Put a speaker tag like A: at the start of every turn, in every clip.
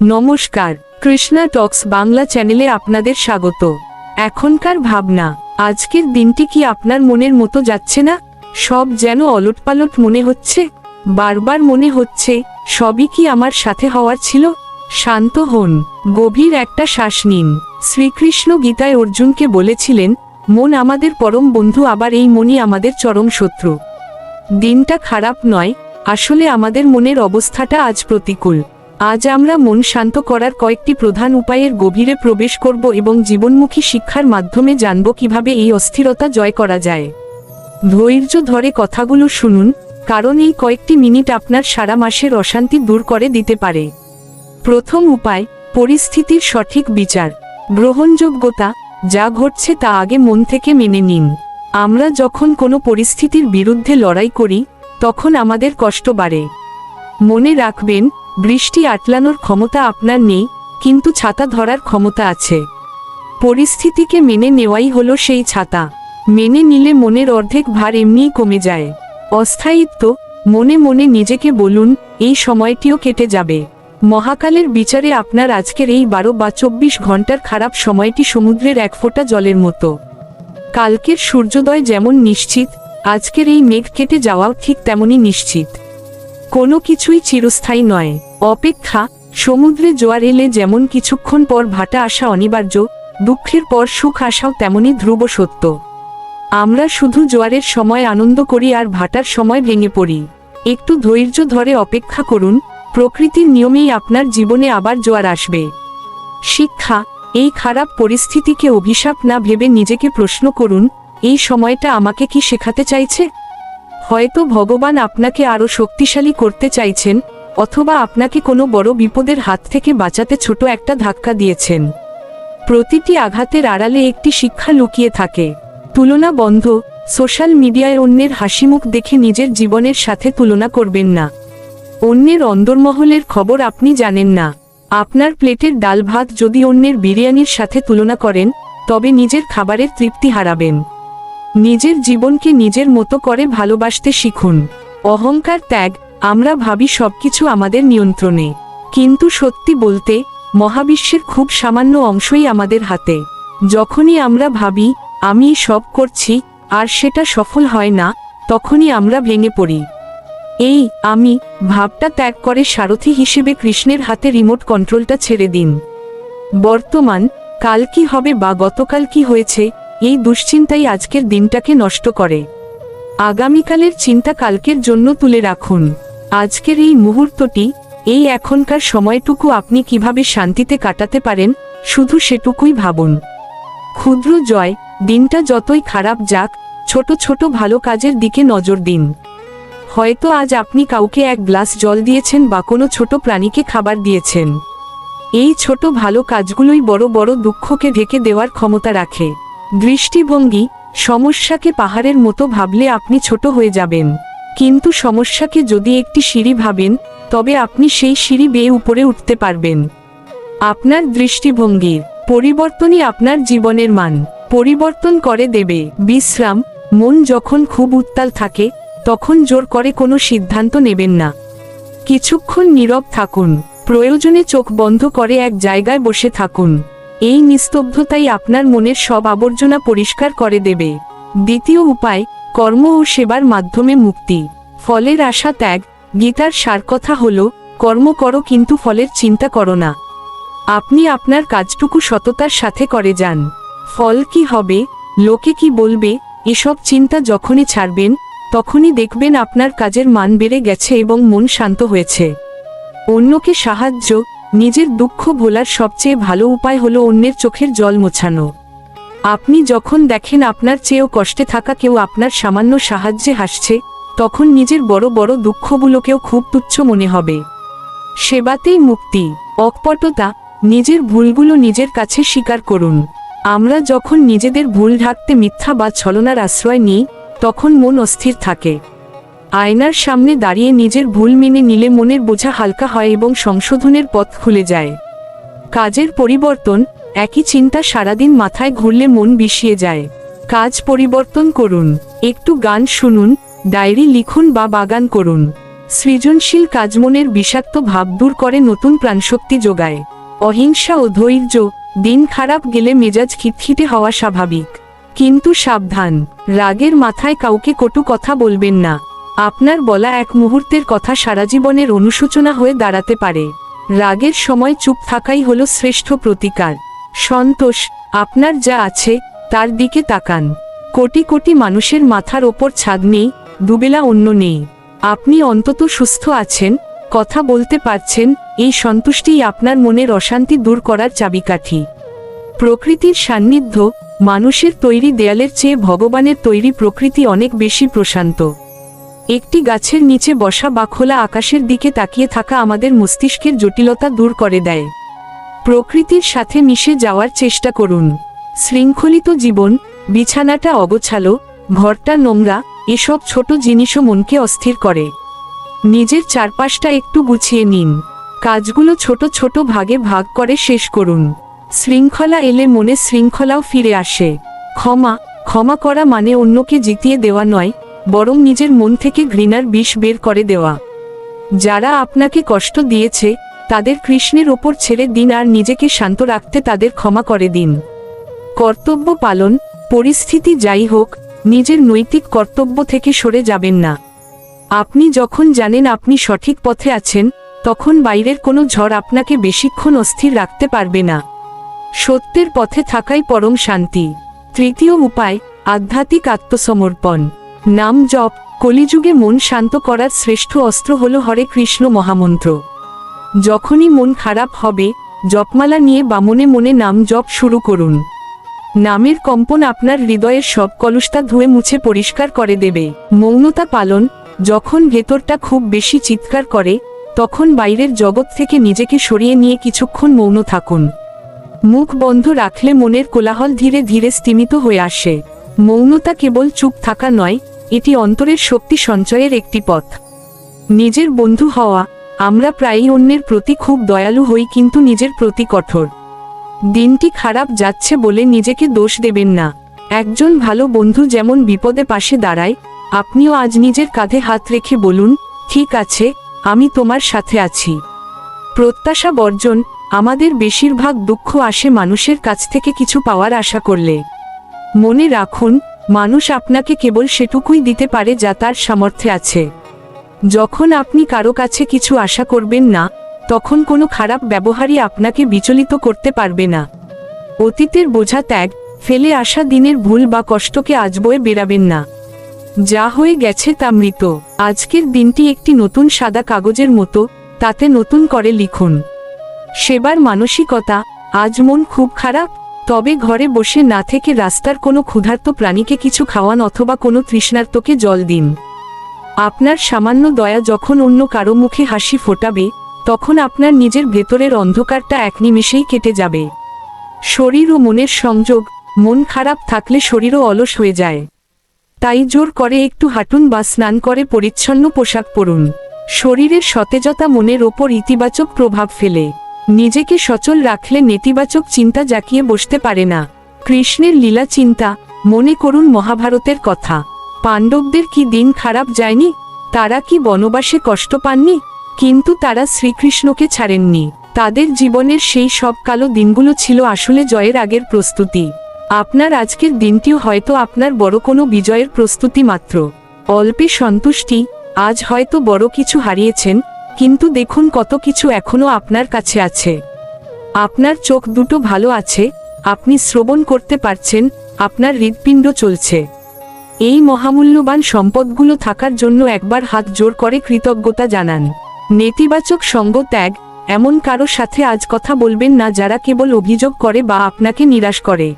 A: নমস্কার, কৃষ্ণা টক্স বাংলা চ্যানেলে আপনাদের স্বাগত। এখনকার ভাবনা, আজকের দিনটি কি আপনার মনের মতো যাচ্ছে না? সব যেন অলটপালট মনে হচ্ছে, বারবার মনে হচ্ছে, সবই কি আমার সাথে হওয়ার ছিল? শান্ত হন, গভীর একটা শ্বাস নিন। শ্রীকৃষ্ণ গীতায় অর্জুনকে বলেছিলেন, মন আমাদের পরম বন্ধু, আবার এই মনই আমাদের চরম শত্রু। দিনটা খারাপ নয়, আসলে আমাদের মনের অবস্থাটা আজ প্রতিকূল। আজ আমরা মন শান্ত করার কয়েকটি প্রধান উপায়ের গভীরে প্রবেশ করব এবং জীবনমুখী শিক্ষার মাধ্যমে জানব কীভাবে এই অস্থিরতা জয় করা যায়। ধৈর্য ধরে কথাগুলো শুনুন, কারণ এই কয়েকটি মিনিট আপনার সারা মাসের অশান্তি দূর করে দিতে পারে। প্রথম উপায়, পরিস্থিতির সঠিক বিচার। গ্রহণযোগ্যতা, যা ঘটছে তা আগে মন থেকে মেনে নিন। আমরা যখন কোনো পরিস্থিতির বিরুদ্ধে লড়াই করি, তখন আমাদের কষ্ট বাড়ে। মনে রাখবেন বৃষ্টি আটলানোর ক্ষমতা আপনার নেই, কিন্তু ছাতা ধরার ক্ষমতা আছে। পরিস্থিতিকে মেনে নেওয়াই হলো সেই ছাতা। মেনে নিলে মনের অর্ধেক ভার এমনিই কমে যায়। অস্থায়িত্ব, মনে মনে নিজেকে বলুন, এই সময়টিও কেটে যাবে। মহাকালের বিচারে আপনার আজকের এই বারো বা চব্বিশ ঘণ্টার খারাপ সময়টি সমুদ্রের এক ফোঁটা জলের মতো। কালকের সূর্যোদয় যেমন নিশ্চিত, আজকের এই মেঘ কেটে যাওয়াও ঠিক তেমনই নিশ্চিত। কোনো কিছুই চিরস্থায়ী নয়। অপেক্ষা, সমুদ্রে জোয়ার এলে যেমন কিছুক্ষণ পর ভাটা আসা অনিবার্য, দুঃখের পর সুখ আসাও তেমনই ধ্রুব সত্য। আমরা শুধু জোয়ারের সময় আনন্দ করি আর ভাটার সময় ভেঙে পড়ি। একটু ধৈর্য ধরে অপেক্ষা করুন, প্রকৃতির নিয়মেই আপনার জীবনে আবার জোয়ার আসবে। শিক্ষা, এই খারাপ পরিস্থিতিকে অভিশাপ না ভেবে নিজেকে প্রশ্ন করুন, এই সময়টা আমাকে কি শেখাতে চাইছে? হয়তো ভগবান আপনাকে আরও শক্তিশালী করতে চাইছেন, অথবা আপনাকে কোনো বড় বিপদের হাত থেকে বাঁচাতে ছোট একটা ধাক্কা দিয়েছেন। প্রতিটি আঘাতের আড়ালে একটি শিক্ষা লুকিয়ে থাকে। তুলনা বন্ধ, সোশ্যাল মিডিয়ায় অন্যের হাসিমুখ দেখে নিজের জীবনের সাথে তুলনা করবেন না। অন্যের অন্দরমহলের খবর আপনি জানেন না। আপনার প্লেটের ডাল ভাত যদি অন্যের বিরিয়ানির সাথে তুলনা করেন, তবে নিজের খাবারের তৃপ্তি হারাবেন। নিজের জীবনকে নিজের মতো করে ভালোবাসতে শিখুন। অহংকার, ত্যাগ, আমরা ভাবি সবকিছু আমাদের নিয়ন্ত্রণে। কিন্তু সত্যি বলতে, মহাবিশ্বের খুব সামান্য অংশই আমাদের হাতে। যখনই আমরা ভাবি, আমি সব করছি, আর সেটা সফল হয় না, তখনই আমরা ভেঙে পড়ি। এই, আমি, ভাবটা ত্যাগ করে সারথি হিসেবে কৃষ্ণের হাতে রিমোট কন্ট্রোলটা ছেড়ে দিন। বর্তমান, কাল কি হবে বা গতকাল কি হয়েছে এই দুশ্চিন্তাই আজকের দিনটাকে নষ্ট করে। আগামীকালের চিন্তা কালকের জন্য তুলে রাখুন। আজকের এই মুহূর্তটি, এই এখনকার সময়টুকু আপনি কীভাবে শান্তিতে কাটাতে পারেন, শুধু সেটুকুই ভাবুন। ক্ষুদ্র জয়, দিনটা যতই খারাপ যাক, ছোট ছোট ভালো কাজের দিকে নজর দিন। হয়তো আজ আপনি কাউকে এক গ্লাস জল দিয়েছেন বা কোনো ছোট প্রাণীকে খাবার দিয়েছেন। এই ছোট ভালো কাজগুলোই বড় বড় দুঃখকে ঢেকে দেওয়ার ক্ষমতা রাখে। দৃষ্টিভঙ্গি, সমস্যাকে পাহাড়ের মতো ভাবলে আপনি ছোট হয়ে যাবেন। কিন্তু সমস্যাকে যদি একটি সিঁড়ি ভাবেন, তবে আপনি সেই সিঁড়ি বেয়ে উপরে উঠতে পারবেন। আপনার দৃষ্টিভঙ্গির পরিবর্তনই আপনার জীবনের মান। পরিবর্তন করে দেবে। বিশ্রাম, মন যখন খুব উত্তাল থাকে, তখন জোর করে কোনো সিদ্ধান্ত নেবেন না। কিছুক্ষণ নীরব থাকুন। প্রয়োজনে চোখ বন্ধ করে এক জায়গায় বসে থাকুন। এই নিস্তব্ধতাই আপনার মনের সব আবর্জনা পরিষ্কার করে দেবে। দ্বিতীয় উপায়, কর্ম ও সেবার মাধ্যমে মুক্তি। ফলের আশা ত্যাগ, গীতার সার কথা হল, কর্ম করো কিন্তু ফলের চিন্তা করো না। আপনি আপনার কাজটুকু সততার সাথে করে যান। ফল কি হবে, লোকে কি বলবে, এসব চিন্তা যখনই ছাড়বেন, তখনই দেখবেন আপনার কাজের মান বেড়ে গেছে এবং মন শান্ত হয়েছে। অন্যকে সাহায্য নিজের দুঃখ ভোলার সবচেয়ে ভালো উপায় হলো অন্যের চোখের জল মোছানো। আপনি যখন দেখেন আপনার চেয়েও কষ্টে থাকা কেউ আপনার সামান্য সাহায্যে হাসছে, তখন নিজের বড় বড় দুঃখগুলোকেও খুব তুচ্ছ মনে হবে। সেবাতেই মুক্তি, অকপটতা, নিজের ভুলগুলো নিজের কাছে স্বীকার করুন। আমরা যখন নিজেদের ভুল ঢাকতে মিথ্যা বা ছলনার আশ্রয় নিই, তখন মন অস্থির থাকে। আয়নার সামনে দাঁড়িয়ে নিজের ভুল মেনে নিলে মনের বোঝা হালকা হয় এবং সংশোধনের পথ খুলে যায়। কাজের পরিবর্তন, একই চিন্তা সারাদিন মাথায় ঘুরলে মন বিষিয়ে যায়। কাজ পরিবর্তন করুন। একটু গান শুনুন, ডায়েরি লিখুন বা বাগান করুন। সৃজনশীল কাজ মনের বিষাক্ত ভাব দূর করে নতুন প্রাণশক্তি যোগায়। অহিংসা ও ধৈর্য, দিন খারাপ গেলে মেজাজ খিটখিটে হওয়া স্বাভাবিক। কিন্তু সাবধান, রাগের মাথায় কাউকে কটু কথা বলবেন না। আপনার বলা এক মুহূর্তের কথা সারা জীবনের অনুশোচনা হয়ে দাঁড়াতে পারে। রাগের সময় চুপ থাকাই হল শ্রেষ্ঠ প্রতিকার। সন্তোষ, আপনার যা আছে, তার দিকে তাকান। কোটি কোটি মানুষের মাথার ওপর ছাদ নেই, দুবেলা অন্য নেই। আপনি অন্তত সুস্থ আছেন, কথা বলতে পারছেন, এই সন্তুষ্টিই আপনার মনের অশান্তি দূর করার চাবিকাঠি। প্রকৃতির সান্নিধ্য, মানুষের তৈরি দেয়ালের চেয়ে ভগবানের তৈরি প্রকৃতি অনেক বেশি প্রশান্ত। একটি গাছের নিচে বসা বা খোলা আকাশের দিকে তাকিয়ে থাকা আমাদের মস্তিষ্কের জটিলতা দূর করে দেয়। প্রকৃতির সাথে মিশে যাওয়ার চেষ্টা করুন। শৃঙ্খলিত জীবন, বিছানাটা অগোছালো, ঘরটা নোংরা, এসব ছোট জিনিসও মনকে অস্থির করে। নিজের চারপাশটা একটু গুছিয়ে নিন। কাজগুলো ছোট ছোট ভাগে ভাগ করে শেষ করুন। শৃঙ্খলা এলে মনে শৃঙ্খলাও ফিরে আসে। ক্ষমা ক্ষমা করা মানে অন্যকে জিতিয়ে দেওয়া নয় বরং নিজের মন থেকে ঘৃণার বিষ বের করে দেওয়া। যারা আপনাকে কষ্ট দিয়েছে, তাদের কৃষ্ণের ওপর ছেড়ে দিন আর নিজেকে শান্ত রাখতে তাদের ক্ষমা করে দিন। কর্তব্য পালন, পরিস্থিতি যাই হোক, নিজের নৈতিক কর্তব্য থেকে সরে যাবেন না। আপনি যখন জানেন আপনি সঠিক পথে আছেন, তখন বাইরের কোনো ঝড় আপনাকে বেশিক্ষণ অস্থির রাখতে পারবে না। সত্যের পথে থাকাই পরম শান্তি। তৃতীয় উপায়, আধ্যাত্মিক আত্মসমর্পণ। নাম জপ, কলিযুগে মন শান্ত করার শ্রেষ্ঠ অস্ত্র হল হরে কৃষ্ণ মহামন্ত্র। যখনই মন খারাপ হবে, জপমালা নিয়ে বামনে মনে নাম জপ শুরু করুন। নামের কম্পন আপনার হৃদয়ের সব কলুষতা ধুয়ে মুছে পরিষ্কার করে দেবে। মৌনতা পালন, যখন ভেতরটা খুব বেশি চিৎকার করে, তখন বাইরের জগৎ থেকে নিজেকে সরিয়ে নিয়ে কিছুক্ষণ মৌন থাকুন। মুখ বন্ধ রাখলে মনের কোলাহল ধীরে ধীরে স্তিমিত হয়ে আসে। মৌনতা কেবল চুপ থাকা নয় এটি অন্তরের শক্তি সঞ্চয়ের একটি পথ। নিজের বন্ধু হওয়া, আমরা প্রায়ই অন্যের প্রতি খুব দয়ালু হই কিন্তু নিজের প্রতি কঠোর। দিনটি খারাপ যাচ্ছে বলে নিজেকে দোষ দেবেন না। একজন ভালো বন্ধু যেমন বিপদে পাশে দাঁড়ায়, আপনিও আজ নিজের কাঁধে হাত রেখে বলুন, ঠিক আছে, আমি তোমার সাথে আছি। প্রত্যাশা বর্জন, আমাদের বেশিরভাগ দুঃখ আসে মানুষের কাছ থেকে কিছু পাওয়ার আশা করলে। মনে রাখুন মানুষ আপনাকে কেবল সেটুকুই দিতে পারে যা তার সামর্থ্যে আছে। যখন আপনি কারও কাছে কিছু আশা করবেন না, তখন কোনো খারাপ ব্যবহারই আপনাকে বিচলিত করতে পারবে না। অতীতের বোঝা ত্যাগ, ফেলে আসা দিনের ভুল বা কষ্টকে আজ বয়ে বেরাবেন না। যা হয়ে গেছে তা মৃত। আজকের দিনটি একটি নতুন সাদা কাগজের মতো, তাতে নতুন করে লিখুন। সেবার মানসিকতা, আজ মন খুব খারাপ তবে ঘরে বসে না থেকে রাস্তার কোনো ক্ষুধার্ত প্রাণীকে কিছু খাওয়ান অথবা কোনো তৃষ্ণার্তকে জল দিন। আপনার সামান্য দয়া যখন অন্য কারও মুখে হাসি ফোটাবে, তখন আপনার নিজের ভেতরের অন্ধকারটা এক নিমেষেই কেটে যাবে। শরীর ও মনের সংযোগ, মন খারাপ থাকলে শরীরও অলস হয়ে যায়। তাই জোর করে একটু হাঁটুন বা স্নান করে পরিচ্ছন্ন পোশাক পরুন। শরীরের সতেজতা মনের ওপর ইতিবাচক প্রভাব ফেলে। নিজেকে সচল রাখলে নেতিবাচক চিন্তা জাকিয়ে বসতে পারে না। কৃষ্ণের লীলা চিন্তা, মনে করুন মহাভারতের কথা। পাণ্ডবদের কি দিন খারাপ যায়নি? তারা কি বনবাসে কষ্ট পাননি? কিন্তু তারা শ্রীকৃষ্ণকে ছাড়েননি। তাদের জীবনের সেই সব কালো দিনগুলো ছিল আসলে জয়ের আগের প্রস্তুতি। আপনার আজকের দিনটিও হয়তো আপনার বড় কোনো বিজয়ের প্রস্তুতি মাত্র। অল্পে সন্তুষ্টি, আজ হয়তো বড় কিছু হারিয়েছেন কিন্তু দেখুন কত কিছু এখনও আপনার কাছে আছে। আপনার চোখ দুটো ভালো আছে, আপনি শ্রবণ করতে পারছেন, আপনার হৃৎপিণ্ড চলছে। এই মহামূল্যবান সম্পদগুলো থাকার জন্য একবার হাত জোর করে কৃতজ্ঞতা জানান। নেতিবাচক সঙ্গ ত্যাগ, এমন কারও সাথে আজ কথা বলবেন না যারা কেবল অভিযোগ করে বা আপনাকে নিরাশ করে।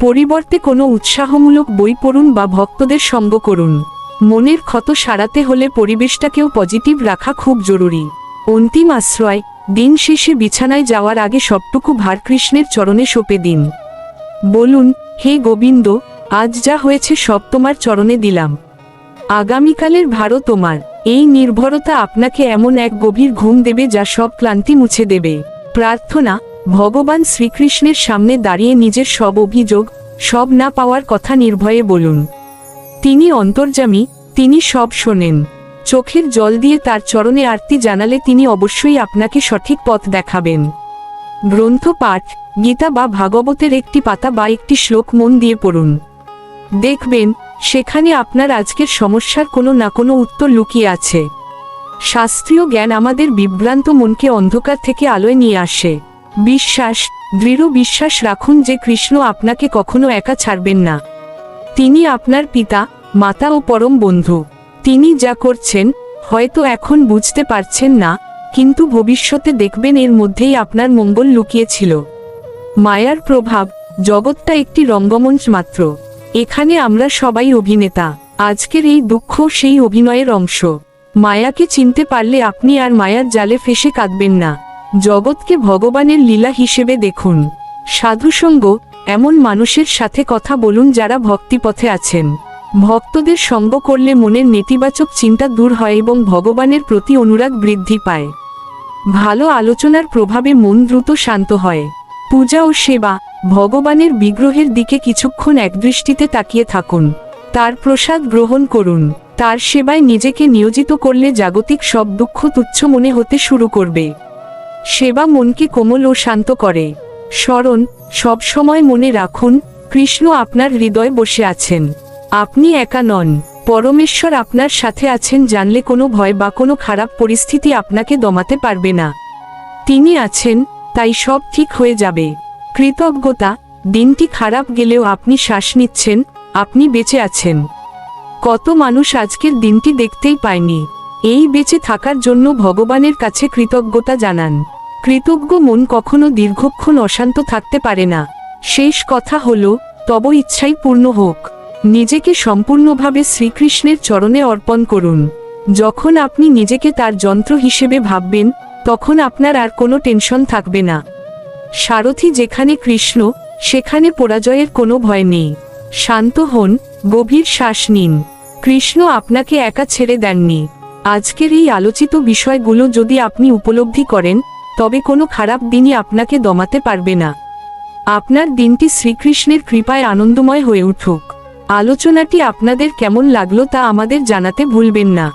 A: পরিবর্তে কোনো উৎসাহমূলক বই পড়ুন বা ভক্তদের সঙ্গ করুন। মনের ক্ষত সারাতে হলে পরিবেশটাকেও পজিটিভ রাখা খুব জরুরি। অন্তিম আশ্রয়, দিন শেষে বিছানায় যাওয়ার আগে সবটুকু ভার কৃষ্ণের চরণে সঁপে দিন। বলুন, হে গোবিন্দ, আজ যা হয়েছে সব তোমার চরণে দিলাম। আগামীকালের ভারও তোমার। এই নির্ভরতা আপনাকে এমন এক গভীর ঘুম দেবে যা সব ক্লান্তি মুছে দেবে। প্রার্থনা, ভগবান শ্রীকৃষ্ণের সামনে দাঁড়িয়ে নিজের সব অভিযোগ, সব না পাওয়ার কথা নির্ভয়ে বলুন। তিনি অন্তর্যামী, তিনি সব শোনেন। চোখের জল দিয়ে তার চরণে আরতি জানালে তিনি অবশ্যই আপনাকে সঠিক পথ দেখাবেন। গ্রন্থ পাঠ, গীতা বা ভাগবতের একটি পাতা বা একটি শ্লোক মন দিয়ে পড়ুন। দেখবেন, সেখানে আপনার আজকের সমস্যার কোনো না কোনো উত্তর লুকিয়ে আছে। শাস্ত্রীয় জ্ঞান আমাদের বিভ্রান্ত মনকে অন্ধকার থেকে আলোয় নিয়ে আসে। বিশ্বাস, দৃঢ় বিশ্বাস রাখুন যে কৃষ্ণ আপনাকে কখনো একা ছাড়বেন না। তিনি আপনার পিতা মাতা ও পরম বন্ধু, তিনি যা করছেন, হয়তো এখন বুঝতে পারছেন না, কিন্তু ভবিষ্যতে দেখবেন এর মধ্যেই আপনার মঙ্গল লুকিয়েছিল। মায়ার প্রভাব, জগৎটা একটি রঙ্গমঞ্চ মাত্র। এখানে আমরা সবাই অভিনেতা। আজকের এই দুঃখ সেই অভিনয়ের অংশ। মায়াকে চিনতে পারলে আপনি আর মায়ার জালে ফেসে কাঁদবেন না। জগৎকে ভগবানের লীলা হিসেবে দেখুন। সাধুসঙ্গ, এমন মানুষের সাথে কথা বলুন যারা ভক্তিপথে আছেন। ভক্তদের সঙ্গ করলে মনের নেতিবাচক চিন্তা দূর হয় এবং ভগবানের প্রতি অনুরাগ বৃদ্ধি পায়। ভালো আলোচনার প্রভাবে মন দ্রুত শান্ত হয়। পূজা ও সেবা, ভগবানের বিগ্রহের দিকে কিছুক্ষণ একদৃষ্টিতে তাকিয়ে থাকুন। তার প্রসাদ গ্রহণ করুন। তার সেবায় নিজেকে নিয়োজিত করলে জাগতিক সব দুঃখ তুচ্ছ মনে হতে শুরু করবে। সেবা মনকে কোমল ও শান্ত করে। স্মরণ, সবসময় মনে রাখুন, কৃষ্ণ আপনার হৃদয় বসে আছেন। আপনি একা নন, পরমেশ্বর আপনার সাথে আছেন জানলে কোনো ভয় বা কোনো খারাপ পরিস্থিতি আপনাকে দমাতে পারবে না। তিনি আছেন, তাই সব ঠিক হয়ে যাবে। কৃতজ্ঞতা, দিনটি খারাপ গেলেও আপনি শ্বাস নিচ্ছেন, আপনি বেঁচে আছেন। কত মানুষ আজকের দিনটি দেখতেই পায়নি। এই বেঁচে থাকার জন্য ভগবানের কাছে কৃতজ্ঞতা জানান। কৃতজ্ঞ মন কখনো দীর্ঘক্ষণ অশান্ত থাকতে পারে না। শেষ কথা হল তব ইচ্ছাই পূর্ণ হোক। নিজেকে সম্পূর্ণভাবে শ্রীকৃষ্ণের চরণে অর্পণ করুন। যখন আপনি নিজেকে তার যন্ত্র হিসেবে ভাববেন, তখন আপনার আর কোনো টেনশন থাকবে না। সারথি যেখানে কৃষ্ণ, সেখানে পরাজয়ের কোনো ভয় নেই। শান্ত হন, গভীর শ্বাস নিন। কৃষ্ণ আপনাকে একা ছেড়ে দেননি। আজকের এই আলোচিত বিষয়গুলো যদি আপনি উপলব্ধি করেন, তবে কোনো খারাপ দিনই আপনাকে দমাতে পারবে না। আপনার দিনটি শ্রীকৃষ্ণের কৃপায় আনন্দময় হয়ে উঠুক। আলোচনাটি আপনাদের কেমন লাগল তা আমাদের জানাতে ভুলবেন না।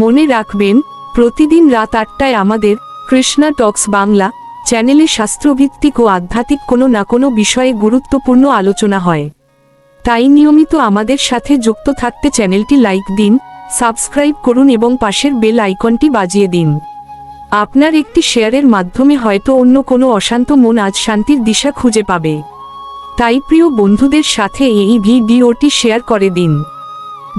A: মনে রাখবেন, প্রতিদিন রাত আটটায় আমাদের কৃষ্ণা টক্স বাংলা চ্যানেলে শাস্ত্রভিত্তিক ও আধ্যাত্মিক কোনো না কোনো বিষয়ে গুরুত্বপূর্ণ আলোচনা হয়। তাই নিয়মিত আমাদের সাথে যুক্ত থাকতে চ্যানেলটি লাইক দিন, সাবস্ক্রাইব করুন এবং পাশের বেল আইকনটি বাজিয়ে দিন। আপনার একটি শেয়ারের মাধ্যমে হয়তো অন্য কোনো অশান্ত মন আজ শান্তির দিশা খুঁজে পাবে। তাই প্রিয় বন্ধুদের সাথে এই ভিডিওটি শেয়ার করে দিন।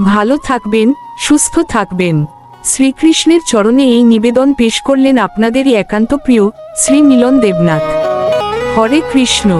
A: ভালো থাকবেন, সুস্থ থাকবেন। শ্রীকৃষ্ণের চরণে এই নিবেদন পেশ করলেন আপনাদেরই একান্ত প্রিয় শ্রী মিলন দেবনাথ। হরে কৃষ্ণ।